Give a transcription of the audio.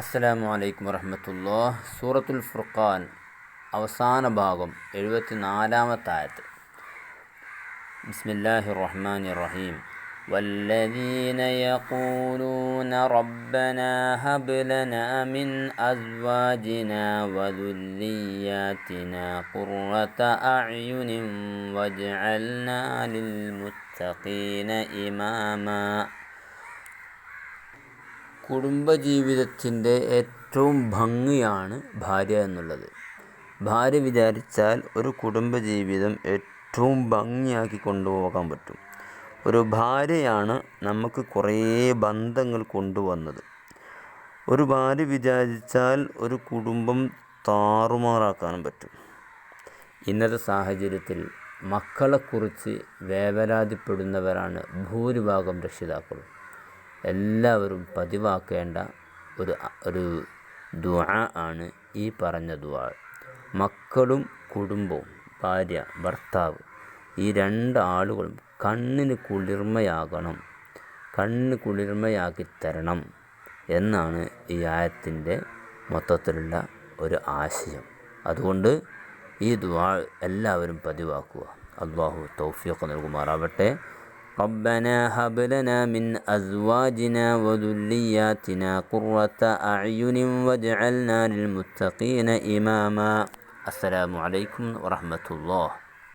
അസ്സലാമു അലൈക്കും വറഹമത്തുല്ലാ സൂറത്തുൽ ഫുർഖാൻ അവസാന ഭാഗം എഴുപത്തി നാലാമത്തെ ആയത്ത് ബിസ്മില്ലാഹി റഹ്മാൻ റഹീം والذين يقولون ربنا هب لنا من أزواجنا وذرياتنا قرة أعين واجعلنا للمتقين إماما കുടുംബജീവിതത്തിന്റെ ഏറ്റവും ഭംഗിയാണ് ഭാര്യ എന്നുള്ളത്. ഭാര്യ വിചാരിച്ചാൽ ഒരു കുടുംബജീവിതം ഏറ്റവും ഭംഗിയാക്കി കൊണ്ടുപോകാൻ പറ്റും. ഒരു ഭാര്യയാണ് നമുക്ക് കുറേ ബന്ധങ്ങൾ കൊണ്ടുവന്നത്. ഒരു ഭാര്യ വിചാരിച്ചാൽ ഒരു കുടുംബം താറുമാറാക്കാനും പറ്റും. ഇന്നത്തെ സാഹചര്യത്തിൽ മക്കളെക്കുറിച്ച് വേവലാതിപ്പെടുന്നവരാണ് ഭൂരിഭാഗം രക്ഷിതാക്കളും. എല്ലാവരും പതിവാക്കേണ്ട ഒരു ഒരു ദുആ ആണ് ഈ പറഞ്ഞ ദുആ. മക്കളും കുടുംബവും ഭാര്യ ഭർത്താവ് ഈ രണ്ട് ആളുകളും കണ്ണിന് കുളിർമയാകണം. കണ്ണ് കുളിർമയാക്കി തരണം എന്നാണ് ഈ ആയത്തിന്റെ മൊത്തത്തിലുള്ള ഒരു ആശയം. അതുകൊണ്ട് ഈ ദുആ എല്ലാവരും പതിവാക്കുക. അള്ളാഹു തൗഫീഖ് നൽകുമാറാവട്ടെ. ربنا هب لنا من أزواجنا وذرياتنا قرة أعين واجعلنا للمتقين إماما. السلام عليكم ورحمة الله.